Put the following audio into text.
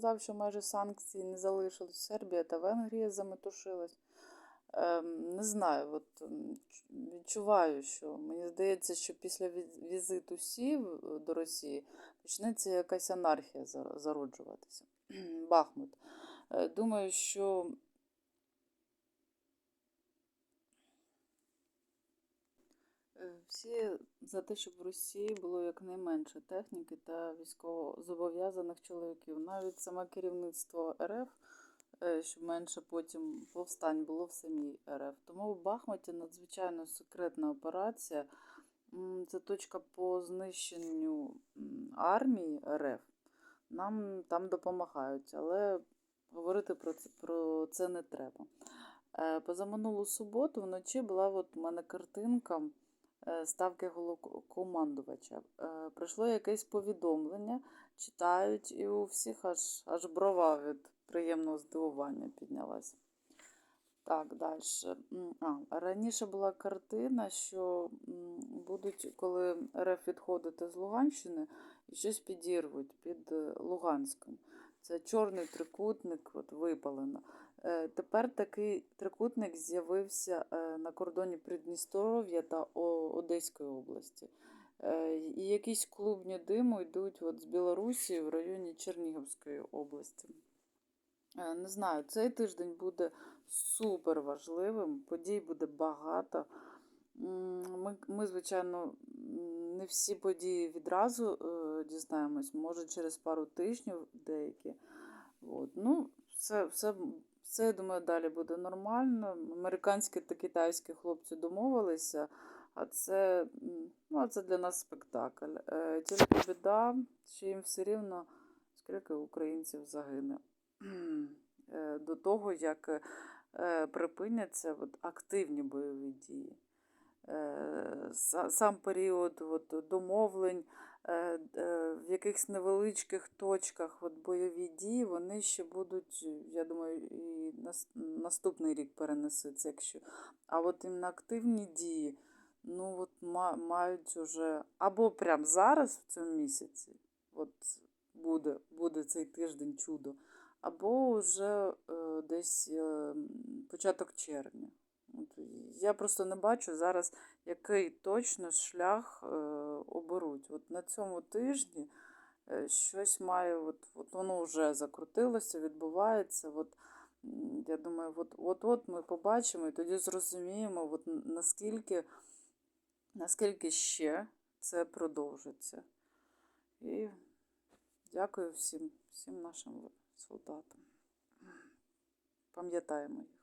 сказав, що майже санкцій не залишилось. Сербія та Венгрія заметушилась. Ем, не знаю, от відчуваю, що мені здається, що після візиту Сі до Росії почнеться якась анархія зароджуватися. Бахмут. Е, Думаю, що Е, Всі за те, щоб в Росії було якнайменше техніки та військовозобов'язаних чоловіків. Навіть саме керівництво РФ, е, щоб менше потім повстань було в самій РФ. Тому в Бахмуті надзвичайно секретна операція. Це точка по знищенню армії РФ. Нам там допомагають, але говорити про це, про це не треба. Е, Позаминулу суботу вночі була от у мене картинка ставки головкомандувача. Е, Прийшло якесь повідомлення, читають, і у всіх аж, аж брова від приємного здивування піднялась. Так, далі. А, раніше була картина, що будуть, коли РФ відходити з Луганщини, щось підірвуть під е, Луганськом. Це чорний трикутник, от випалено. Е, Тепер такий трикутник з'явився е, на кордоні Придністров'я та Одеської області. Е, І якісь клубні диму йдуть от з Білорусі в районі Чернігівської області. Не знаю, цей тиждень буде супер важливим, подій буде багато. Ми, ми звичайно, не всі події відразу е, дізнаємось, може через пару тижнів деякі. От. Ну, все, все, все, я думаю, далі буде нормально. Американські та китайські хлопці домовилися, а це, ну, а це для нас спектакль. Е, Тільки біда, що їм все рівно, скільки українців загине. Е, До того, як припиняться активні бойові дії. Е, са- Сам період от, домовлень е, е, в якихось невеличких точках от, бойові дії, вони ще будуть, я думаю, і нас- наступний рік перенесуться. Якщо... А от іменно активні дії, ну от ма- мають уже або прямо зараз, в цьому місяці, от буде, буде цей тиждень чудо, або вже е, десь е, початок червня. Я просто не бачу зараз, який точно шлях е, оберуть. От на цьому тижні е, щось має, от, от воно вже закрутилося, відбувається. От, я думаю, от, от, от ми побачимо і тоді зрозуміємо, от, наскільки, наскільки ще це продовжиться. І дякую всім, всім нашим солдатам. Пам'ятаємо їх.